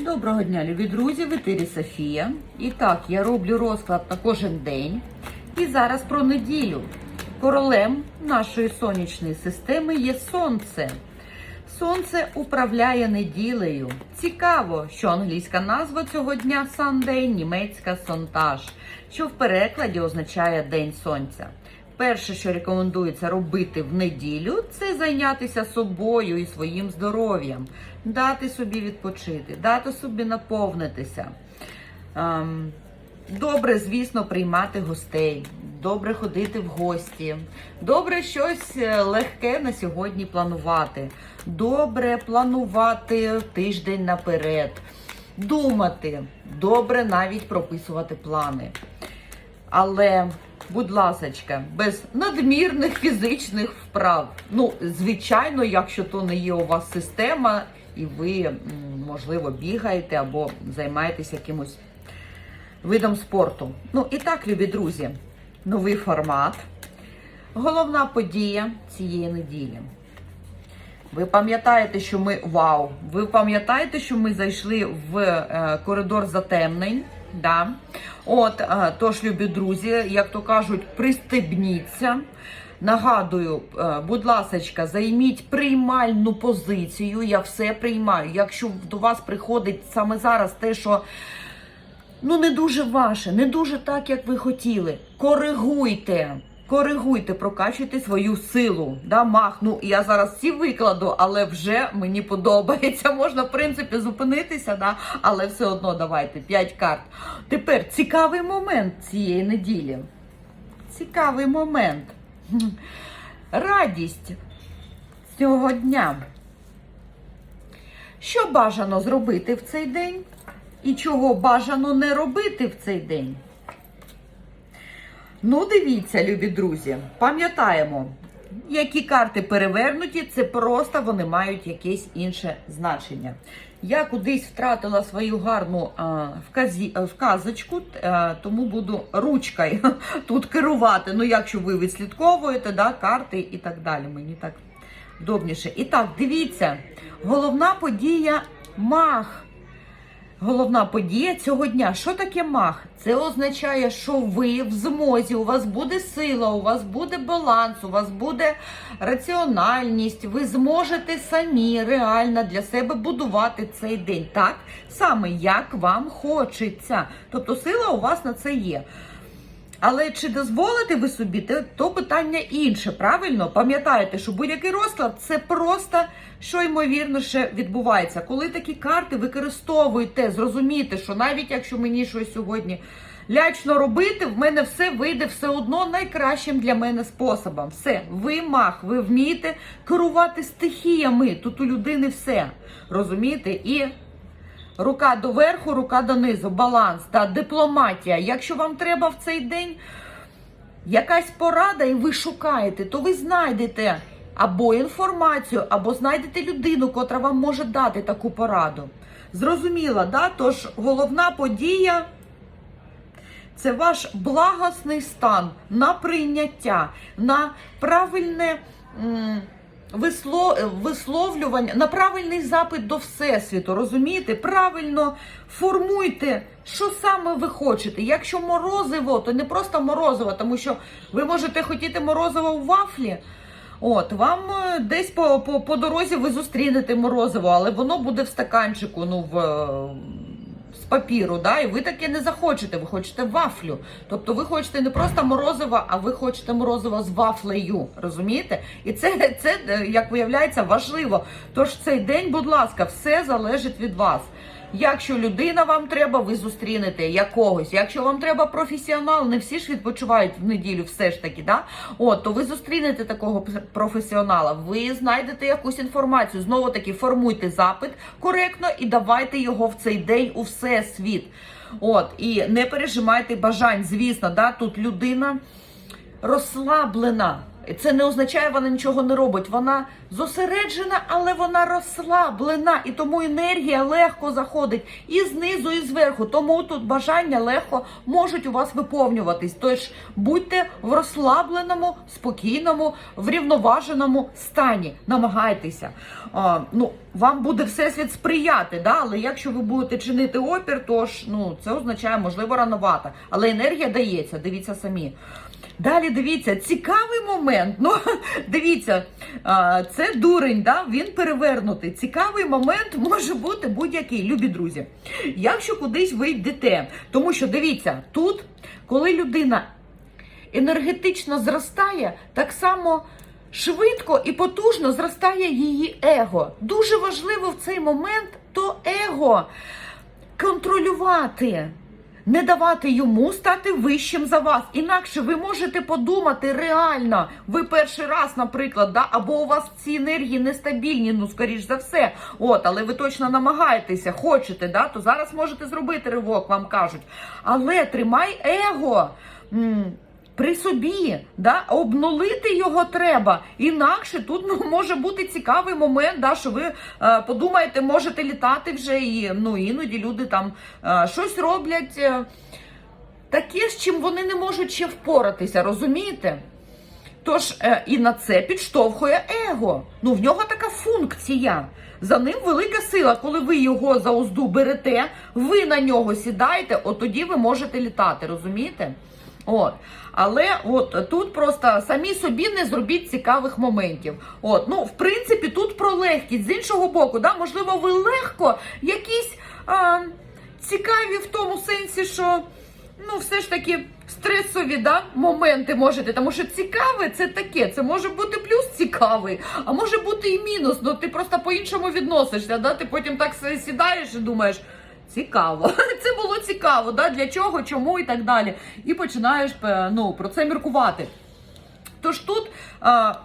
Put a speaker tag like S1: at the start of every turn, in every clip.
S1: Доброго дня, любі друзі! В етері Софія. І так, я роблю розклад на кожен день. І зараз про неділю. Королем нашої сонячної системи є сонце. Сонце управляє неділею. Цікаво, що англійська назва цього дня Sunday, німецька сонтаж, що в перекладі означає День Сонця. Перше, що рекомендується робити в неділю, це зайнятися собою і своїм здоров'ям, дати собі відпочити, дати собі наповнитися. Ем, Добре, звісно, приймати гостей, добре ходити в гості, добре щось е, легке на сьогодні планувати, добре планувати тиждень наперед, думати, добре навіть прописувати плани. Але, будь ласочка, без надмірних фізичних вправ. Ну, звичайно, якщо то не є у вас система, і ви, можливо, бігаєте або займаєтесь якимось видом спорту. Ну і так, любі друзі, новий формат. Головна подія цієї неділі. Ви пам'ятаєте, що ми вау! Ви пам'ятаєте, що ми зайшли в е, коридор затемнень? Да? От, е, тож, любі друзі, як то кажуть, пристебніться. Нагадую, е, будь ласка, займіть приймальну позицію. Я все приймаю. Якщо до вас приходить саме зараз те, що ну не дуже ваше, не дуже так, як ви хотіли. Коригуйте. Коригуйте, прокачуйте свою силу. Да, мах. Ну я зараз всі викладу, але вже мені подобається. Можна, в принципі, зупинитися, да? але все одно давайте 5 карт. Тепер цікавий момент цієї неділі. Цікавий момент. Радість цього дня. Що бажано зробити в цей день? І чого бажано не робити в цей день? Ну, дивіться, любі друзі, пам'ятаємо, які карти перевернуті, це просто вони мають якесь інше значення. Я кудись втратила свою гарну а, вказі, вказочку, а, тому буду ручкою тут керувати. Ну, якщо ви відслідковуєте да, карти і так далі. Мені так вдобніше. І так, дивіться, головна подія мах. Головна подія цього дня. Що таке мах? Це означає, що ви в змозі, у вас буде сила, у вас буде баланс, у вас буде раціональність. Ви зможете самі реально для себе будувати цей день так, саме як вам хочеться. Тобто сила у вас на це є. Але чи дозволите ви собі, то, питання інше, правильно? Пам'ятаєте, що будь-який розклад це просто що ймовірно ще відбувається. Коли такі карти використовуєте, зрозумієте, що навіть якщо мені щось сьогодні лячно робити, в мене все вийде все одно найкращим для мене способом. Все, ви мах, ви вмієте керувати стихіями. Тут у людини все. Розумієте? І Рука доверху, рука донизу, баланс та дипломатія. Якщо вам треба в цей день якась порада, і ви шукаєте, то ви знайдете або інформацію, або знайдете людину, котра вам може дати таку пораду. Зрозуміло, да? Тож головна подія це ваш благосний стан на прийняття, на правильне. Висловлювання на правильний запит до всесвіту, розумієте? Правильно формуйте, що саме ви хочете. Якщо морозиво, то не просто морозиво, тому що ви можете хотіти морозиво у вафлі. От, вам е, десь по, по, по дорозі ви зустрінете морозиво, але воно буде в стаканчику, ну в. З папіру, да, і ви таке не захочете, ви хочете вафлю. Тобто ви хочете не просто морозиво, а ви хочете морозиво з вафлею. Розумієте? І це, це е, як виявляється, важливо. Тож цей день, будь ласка, все залежить від вас. Якщо людина вам треба, ви зустрінете якогось. Якщо вам треба професіонал, не всі ж відпочивають в неділю, все ж таки, да? От, то ви зустрінете такого професіонала, ви знайдете якусь інформацію. Знову таки формуйте запит коректно і давайте його в цей день у всесвіт. От, і не пережимайте бажань, звісно, да, тут людина розслаблена. Це не означає, вона нічого не робить. Вона зосереджена, але вона розслаблена, і тому енергія легко заходить і знизу, і зверху. Тому тут бажання легко можуть у вас виповнюватись. Тож будьте в розслабленому, спокійному, врівноваженому стані. Намагайтеся. А, ну, вам буде всесвіт сприяти, да? але якщо ви будете чинити опір, то ж ну, це означає, можливо, рановато. Але енергія дається, дивіться самі. Далі дивіться, цікавий момент. Ну, дивіться, це дурень, да? він перевернутий. Цікавий момент може бути будь-який, любі друзі. Якщо кудись ви йдете, тому що дивіться, тут, коли людина енергетично зростає, так само швидко і потужно зростає її его. Дуже важливо в цей момент то его контролювати. Не давати йому стати вищим за вас. Інакше ви можете подумати реально. Ви перший раз, наприклад, да, або у вас ці енергії нестабільні, ну скоріш за все. От, але ви точно намагаєтеся, хочете, да, то зараз можете зробити ривок, вам кажуть. Але тримай его. При собі, да, обнулити його треба. Інакше тут ну, може бути цікавий момент, да, що ви е, подумаєте, можете літати вже і ну, іноді люди там е, щось роблять е, таке, з чим вони не можуть ще впоратися, розумієте? Тож е, і на це підштовхує его. Ну, в нього така функція. За ним велика сила. Коли ви його за узду берете, ви на нього сідаєте, от тоді ви можете літати, розумієте? От. Але от тут просто самі собі не зробіть цікавих моментів. От, ну, в принципі, тут про легкість. З іншого боку, да, можливо, ви легко якісь а, цікаві в тому сенсі, що ну, все ж таки стресові да, моменти можете. Тому що цікаве це таке. Це може бути плюс цікавий, а може бути і мінус. Ну ти просто по-іншому відносишся. Да? Ти потім так сідаєш і думаєш. Цікаво, це було цікаво, да? для чого, чому і так далі. І починаєш е, ну, про це міркувати. Тож тут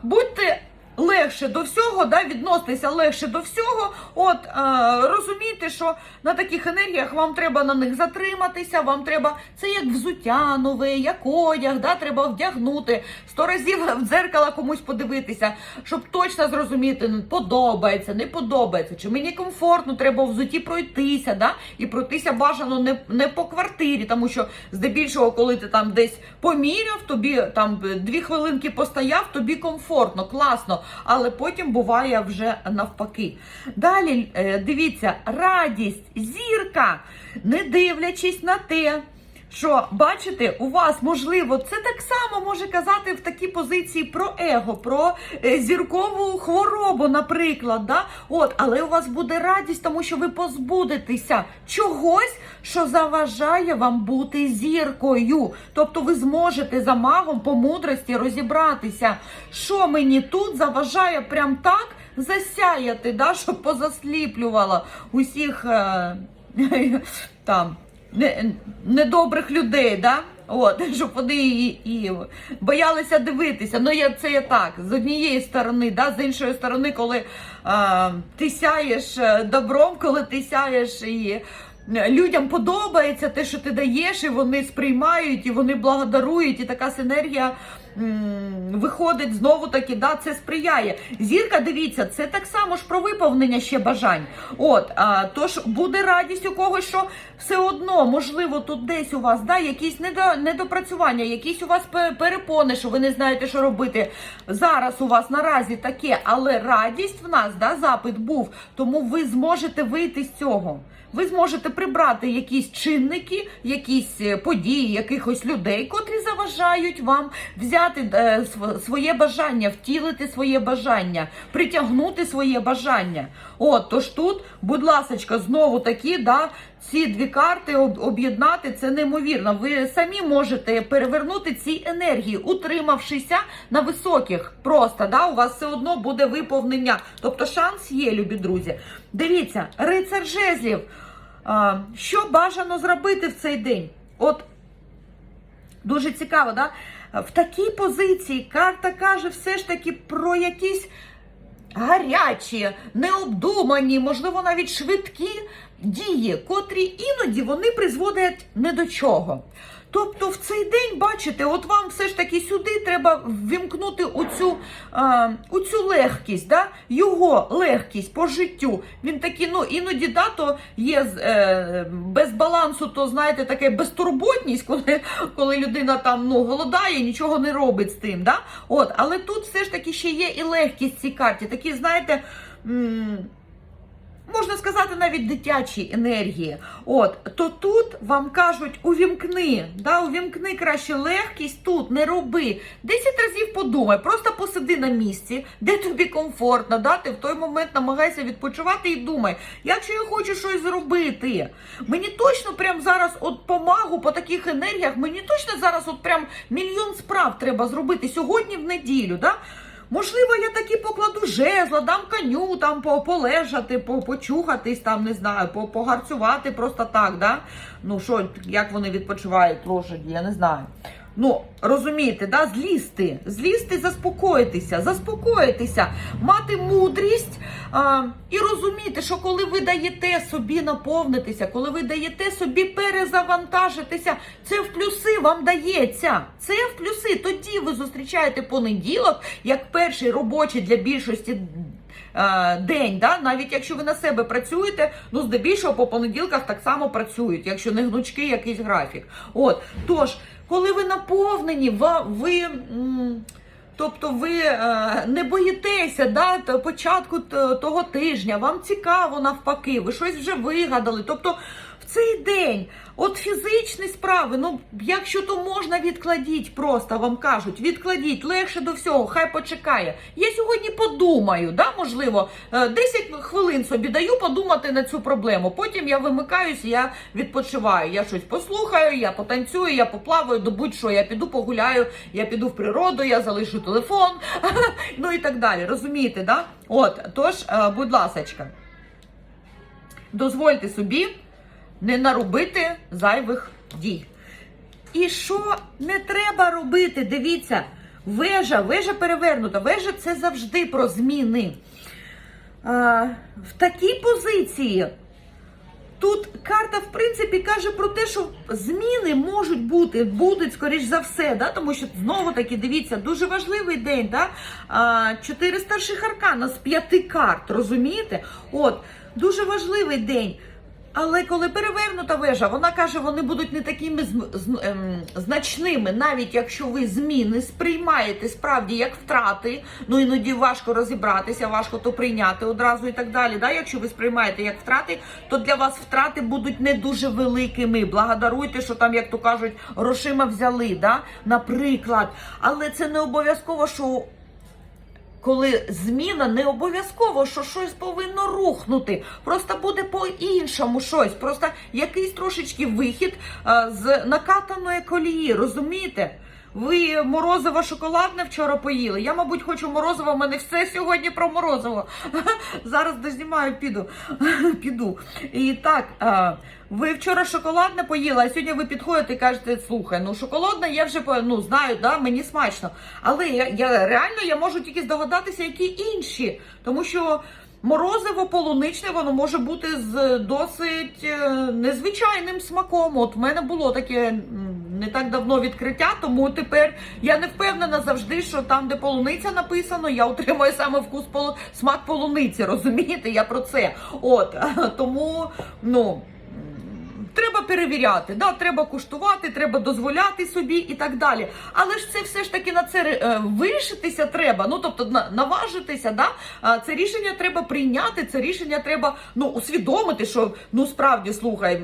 S1: будьте легше до всього, да, відноситися легше до всього. От а, розумійте, що на таких енергіях вам треба на них затриматися, вам треба це як взуття нове, як одяг, да, треба вдягнути, сто разів в дзеркало комусь подивитися, щоб точно зрозуміти, ну, подобається, не подобається, чи мені комфортно, треба взуті пройтися, да, і пройтися бажано не, не по квартирі, тому що здебільшого, коли ти там десь поміряв, тобі там дві хвилинки постояв, тобі комфортно, класно, але потім буває вже навпаки. Далі е, дивіться, радість, зірка, не дивлячись на те. Що бачите, у вас можливо, це так само може казати в такій позиції про его, про е, зіркову хворобу, наприклад. Да? От, але у вас буде радість, тому що ви позбудетеся чогось, що заважає вам бути зіркою. Тобто ви зможете за магом по мудрості розібратися, що мені тут заважає прям так засяяти, да? щоб позасліплювала усіх е, там недобрих людей, да? От, щоб вони і, і боялися дивитися. Ну, я, це я так, з однієї сторони, да? з іншої сторони, коли а, ти сяєш е, добром, коли ти сяєш і людям подобається те, що ти даєш, і вони сприймають, і вони благодарують, і така синергія виходить знову таки, да, це сприяє. Зірка, дивіться, це так само ж про виповнення ще бажань. От, а, тож буде радість у когось, що все одно, можливо, тут десь у вас да, якісь недо, недопрацювання, якісь у вас перепони, що ви не знаєте, що робити. Зараз у вас наразі таке, але радість в нас, да, запит був, тому ви зможете вийти з цього. Ви зможете прибрати якісь чинники, якісь е, події, якихось людей, котрі заважають вам взяти е, своє бажання, втілити своє бажання, притягнути своє бажання. От, тож тут, будь ласочка, знову такі, да, ці дві карти об'єднати це неймовірно. Ви самі можете перевернути ці енергії, утримавшися на високих. Просто да, у вас все одно буде виповнення. Тобто шанс є, любі друзі. Дивіться, рицар жезлів. Що бажано зробити в цей день? От Дуже цікаво, да? В такій позиції карта каже все ж таки про якісь гарячі, необдумані, можливо, навіть швидкі дії, котрі іноді вони призводять не до чого. Тобто в цей день, бачите, от вам все ж таки сюди треба ввімкнути оцю, е, оцю легкість, да? його легкість по життю. Він такий, ну іноді да, то є е, без балансу, то знаєте, таке безтурботність, коли, коли людина там ну, голодає, нічого не робить з тим. Да? От, але тут все ж таки ще є і легкість цій карті. Такі, знаєте. М можна сказати, навіть дитячі енергії. От, то тут вам кажуть, увімкни, да, увімкни краще легкість тут, не роби. Десять разів подумай, просто посиди на місці, де тобі комфортно, да, ти в той момент намагайся відпочивати і думай, якщо я хочу щось зробити, мені точно прям зараз от помагу по таких енергіях, мені точно зараз от прям мільйон справ треба зробити сьогодні в неділю. Да? Можливо, я таки покладу жезла, дам коню там по- полежати, по- почухатись, там, не знаю, по- погарцювати просто так, да? Ну що, як вони відпочивають лошаді, я не знаю. Ну, розумієте, да? злізти, злізти, заспокоїтися, заспокоїтися, мати мудрість а, і розуміти, що коли ви даєте собі наповнитися, коли ви даєте собі перезавантажитися, це в плюси вам дається. Це в плюси. Тоді ви зустрічаєте понеділок як перший робочий для більшості. Е, День, да? навіть якщо ви на себе працюєте, ну здебільшого по понеділках так само працюють, якщо не гнучкий якийсь графік. От тож, коли ви наповнені, ви. Тобто ви е, не боїтеся да, початку того тижня, вам цікаво навпаки, ви щось вже вигадали. Тобто цей день, от фізичні справи, ну якщо то можна, відкладіть просто, вам кажуть, відкладіть, легше до всього, хай почекає. Я сьогодні подумаю, да, можливо, е, 10 хвилин собі даю подумати на цю проблему. Потім я вимикаюся, я відпочиваю. Я щось послухаю, я потанцюю, я поплаваю, до будь-що, я піду погуляю, я піду в природу, я залишу телефон, ну і так далі. Розумієте, да? От, тож, е, будь ласочка, дозвольте собі не наробити зайвих дій. І що не треба робити? Дивіться, вежа, вежа перевернута. Вежа це завжди про зміни. А, в такій позиції тут карта, в принципі, каже про те, що зміни можуть бути, будуть, скоріш за все, да? тому що знову таки, дивіться, дуже важливий день. Да? А, чотири старших аркана з п'яти карт, розумієте? От, дуже важливий день. Але коли перевернута вежа, вона каже, вони будуть не такими ем, значними, навіть якщо ви зміни сприймаєте справді як втрати. Ну іноді важко розібратися, важко то прийняти одразу і так далі. Да? Якщо ви сприймаєте як втрати, то для вас втрати будуть не дуже великими. Благодаруйте, що там, як то кажуть, грошима взяли, да? наприклад. Але це не обов'язково, що коли зміна не обов'язково, що щось повинно рухнути. Просто буде по-іншому щось. Просто якийсь трошечки вихід з накатаної колії, розумієте? Ви морозиво шоколадне вчора поїли. Я, мабуть, хочу морозиво. У мене все сьогодні про морозиво. Зараз дознімаю, піду. піду. І так, ви вчора шоколадне поїли, а сьогодні ви підходите і кажете, слухай, ну шоколадне я вже ну, знаю, да, мені смачно. Але я, я реально я можу тільки здогадатися, які інші. Тому що морозиво полуничне, воно може бути з досить е, незвичайним смаком. От в мене було таке не так давно відкриття, тому тепер я не впевнена завжди, що там, де полуниця написано, я отримую саме вкус полу... смак полуниці. Розумієте? Я про це. От тому, ну. Треба перевіряти, да, треба куштувати, треба дозволяти собі і так далі. Але ж це все ж таки на це е, вирішитися треба. Ну тобто на, наважитися, да, це рішення треба прийняти, це рішення треба ну усвідомити, що ну справді слухай.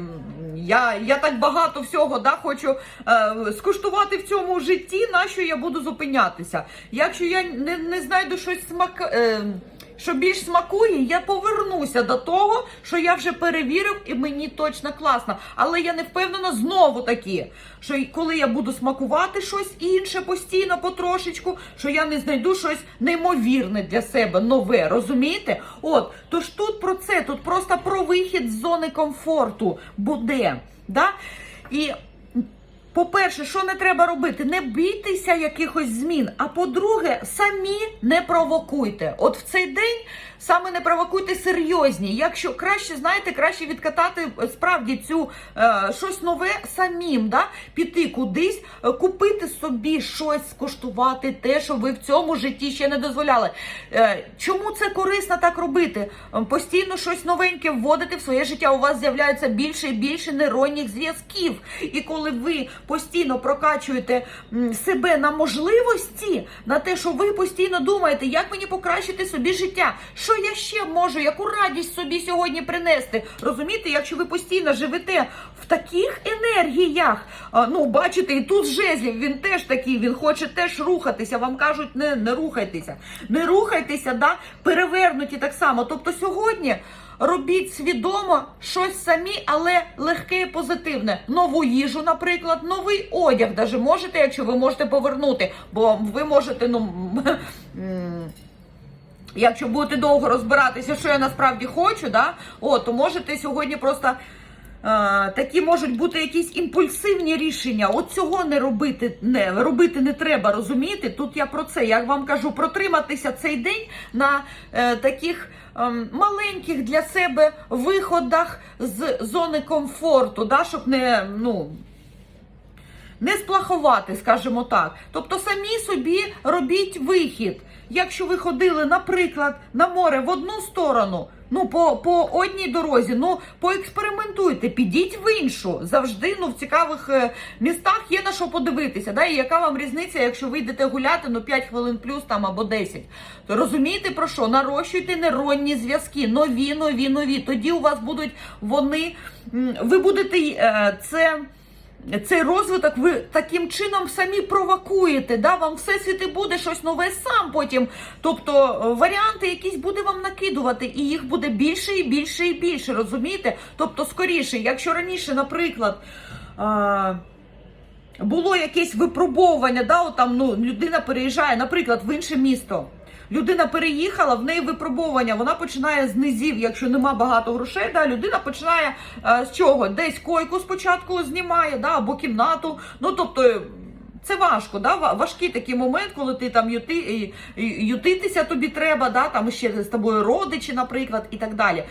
S1: Я, я так багато всього да, хочу е, скуштувати в цьому житті, на що я буду зупинятися. Якщо я не, не знайду щось смак. Е, що більш смакує, я повернуся до того, що я вже перевірив, і мені точно класно. Але я не впевнена знову таки, що коли я буду смакувати щось інше постійно, потрошечку, що я не знайду щось неймовірне для себе, нове, розумієте? От, тож тут про це, тут просто про вихід з зони комфорту буде. Да? І по-перше, що не треба робити? Не бійтеся якихось змін. А по-друге, самі не провокуйте. От в цей день саме не провокуйте серйозні. Якщо краще, знаєте, краще відкатати е, справді цю е, щось нове самим, да? піти кудись, е, купити собі щось, скуштувати те, що ви в цьому житті ще не дозволяли. Е, чому це корисно так робити? Е, Постійно щось новеньке вводити в своє життя. У вас з'являється більше і більше нейронних зв'язків. І коли ви постійно прокачуєте себе на можливості, на те, що ви постійно думаєте, як мені покращити собі життя, що я ще можу, яку радість собі сьогодні принести. Розумієте, якщо ви постійно живете в таких енергіях, ну бачите, і тут жезлів, він теж такий, він хоче теж рухатися. Вам кажуть, не, не рухайтеся, не рухайтеся, да, перевернуті так само. Тобто сьогодні. Робіть свідомо щось самі, але легке і позитивне. Нову їжу, наприклад, новий одяг. Даже можете, якщо ви можете повернути, бо ви можете, ну. Якщо будете довго розбиратися, що я насправді хочу, да, о, то можете сьогодні просто. Е, Такі можуть бути якісь імпульсивні рішення. От цього не робити не робити не треба, розумієте? Тут я про це. Я вам кажу, протриматися цей день на е, таких ем, маленьких для себе виходах з зони комфорту, да, щоб не ну. Не сплахувати, скажімо так. Тобто самі собі робіть вихід. Якщо ви ходили, наприклад, на море в одну сторону, ну по, по одній дорозі, ну поекспериментуйте, підіть в іншу. Завжди ну, в цікавих е, містах є на що подивитися. Да? І яка вам різниця, якщо ви йдете гуляти ну 5 хвилин плюс там або 10. То розумієте про що? Нарощуйте нейронні зв'язки, нові, нові, нові. Тоді у вас будуть вони, ви будете е, це цей розвиток ви таким чином самі провокуєте. Да? Вам всесвіт і буде щось нове сам потім. Тобто е, варіанти якісь буде вам накидувати, і їх буде більше і більше і більше. Розумієте? Тобто, скоріше, якщо раніше, наприклад. А... Було якесь випробовування, да, от там ну, людина переїжджає, наприклад, в інше місто. Людина переїхала, в неї випробовування, вона починає з низів, якщо нема багато грошей, да, людина починає е, з чого? Десь койку спочатку знімає, да, або кімнату. Ну, тобто, це важко, да? ва- важкий такий момент, коли ти там юти, ютитися тобі треба, да? там ще з тобою родичі, наприклад, і так далі.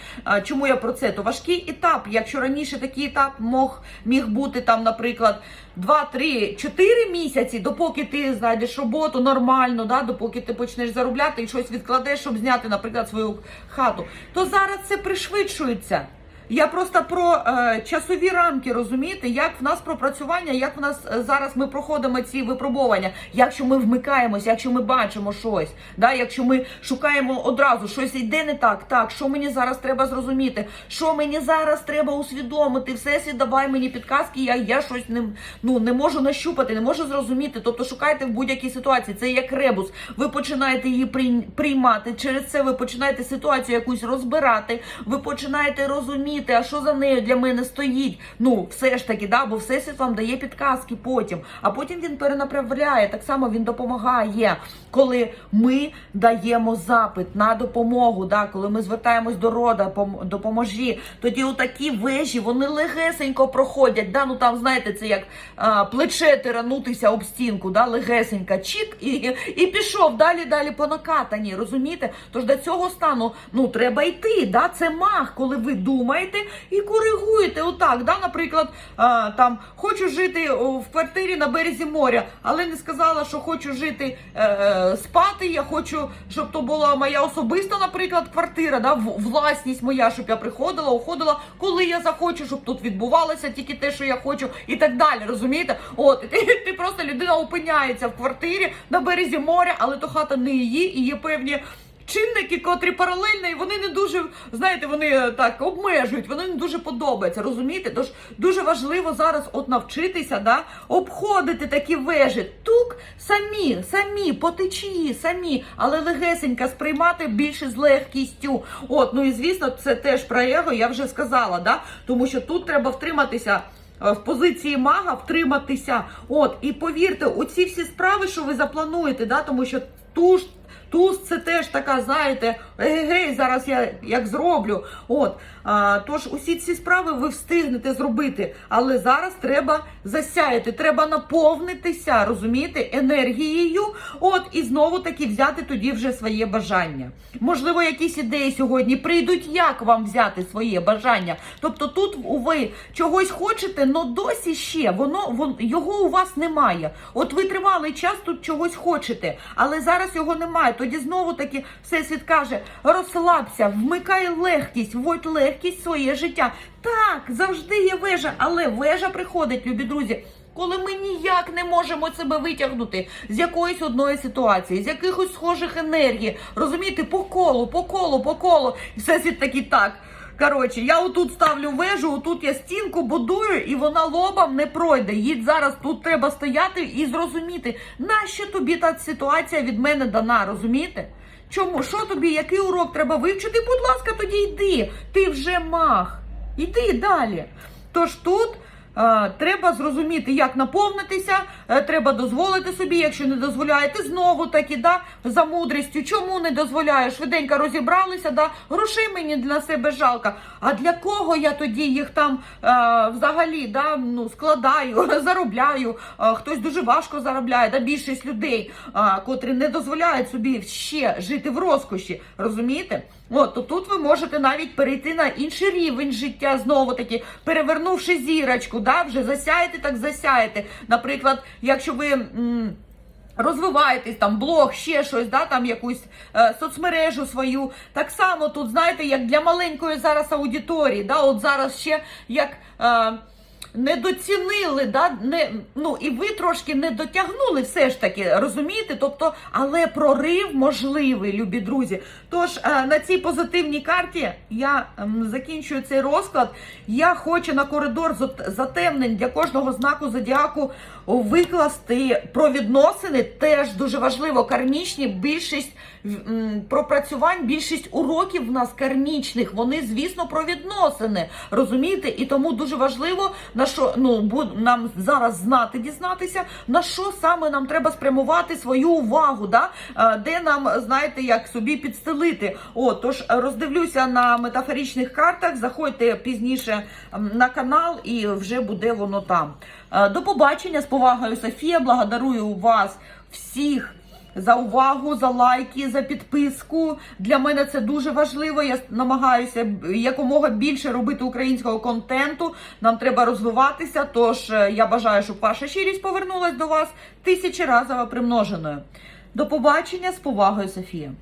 S1: Чому я про це? То важкий етап. Якщо раніше такий етап мог, міг бути там, наприклад, 2, 3, 4 місяці, допоки ти знайдеш роботу нормально, да? допоки ти почнеш заробляти і щось відкладеш, щоб зняти, наприклад, свою хату, то зараз це пришвидшується. Я просто про е, часові рамки розумієте, як в нас пропрацювання, як в нас е, зараз ми проходимо ці випробування, якщо ми вмикаємося, якщо ми бачимо щось, да, якщо ми шукаємо одразу щось йде не так, так, що мені зараз треба зрозуміти, що мені зараз треба усвідомити, всесвіт, давай мені підказки, я, я щось не, ну, не можу нащупати, не можу зрозуміти. Тобто шукайте в будь-якій ситуації. Це як ребус. Ви починаєте її приймати. Через це ви починаєте ситуацію якусь розбирати, ви починаєте розуміти, а що за нею для мене стоїть. Ну, все ж таки, да, бо всесвіт вам дає підказки потім. А потім він перенаправляє. Так само він допомагає, коли ми даємо запит на допомогу. Да, коли ми звертаємось до рода, допоможі. Тоді отакі вежі вони легесенько проходять. Да, ну там знаєте, це як а, плече тиранутися об стінку, да, легесенька, чік і, і пішов далі, далі по накатанні. Розумієте? Тож до цього стану ну треба йти. Да, це мах, коли ви думаєте і коригуєте. Отак, да, наприклад, а, там хочу жити в квартирі на березі моря, але не сказала, що хочу жити е, спати. Я хочу, щоб то була моя особиста, наприклад, квартира, да, власність моя, щоб я приходила, уходила, коли я захочу, щоб тут відбувалося тільки те, що я хочу, і так далі. Розумієте? От ти, ти просто людина опиняється в квартирі на березі моря, але то хата не її, і є певні. Чинники, котрі паралельно, і вони не дуже, знаєте, вони е, так обмежують, вони не дуже подобаються, розумієте? Тож дуже важливо зараз от навчитися, да, обходити такі вежі. Тук самі, самі, по течії, самі, але легесенько сприймати більше з легкістю. От, ну і звісно, це теж про его, я вже сказала, да? тому що тут треба втриматися. е, В позиції мага втриматися. От, і повірте, оці всі справи, що ви заплануєте, да, тому що ту ж Туз це теж така, знаєте, гей, зараз я як зроблю. От. Тож усі ці справи ви встигнете зробити, але зараз треба засяяти, треба наповнитися, розумієте, енергією. От і знову таки взяти тоді вже своє бажання. Можливо, якісь ідеї сьогодні прийдуть, як вам взяти своє бажання. Тобто тут ви чогось хочете, але досі ще воно вон, його у вас немає. От ви тривалий час тут чогось хочете, але зараз його немає. Тоді знову таки всесвіт каже: розслабся, вмикай легкість, вводь легкість в своє життя. Так, завжди є вежа, але вежа приходить, любі друзі. Коли ми ніяк не можемо себе витягнути з якоїсь одної ситуації, з якихось схожих енергій, розумієте, по колу, по колу, по колу, і всесвіт такий так. Коротше, я отут ставлю вежу, отут я стінку будую, і вона лобом не пройде. Їй зараз тут треба стояти і зрозуміти, нащо тобі та ситуація від мене дана, розумієте? Чому? Що тобі, який урок треба вивчити? Будь ласка, тоді йди. Ти вже мах. Іди далі. Тож тут. Е, Треба зрозуміти, як наповнитися, е, треба дозволити собі, якщо не дозволяєте, знову таки, да, за мудрістю. Чому не дозволяєш? Швиденько розібралися, да, грошей мені для себе жалко. А для кого я тоді їх там е, взагалі да, ну, складаю, заробляю? Е, хтось дуже важко заробляє, да, більшість людей, е, котрі не дозволяють собі ще жити в розкоші, розумієте? От, то тут ви можете навіть перейти на інший рівень життя, знову таки, перевернувши зірочку, да, вже засяєте, так засяєте. Наприклад, якщо ви. м, Розвиваєтесь там блог, ще щось, да, там якусь е, соцмережу свою. Так само тут, знаєте, як для маленької зараз аудиторії, да, от зараз ще як е, недоцінили, да, не, ну і ви трошки не дотягнули все ж таки, розумієте? Тобто, але прорив можливий, любі друзі. Тож е, на цій позитивній карті я ем, закінчую цей розклад. Я хочу на коридор затемнень для кожного знаку зодіаку викласти про відносини. Теж дуже важливо. Кармічні більшість пропрацювань, більшість уроків в нас кармічних. Вони, звісно, про відносини. Розумієте? І тому дуже важливо на що ну нам зараз знати, дізнатися, на що саме нам треба спрямувати свою увагу, да? Де нам знаєте, як собі підстелити. О, тож роздивлюся на метафоричних картах. Заходьте пізніше на канал, і вже буде воно там. Е, До побачення з повагою, Софія. Благодарую вас всіх. За увагу, за лайки, за підписку. Для мене це дуже важливо. Я намагаюся якомога більше робити українського контенту. Нам треба розвиватися. Тож е, я бажаю, щоб ваша щирість повернулась до вас тисячі разово примноженою. До побачення з повагою, Софія.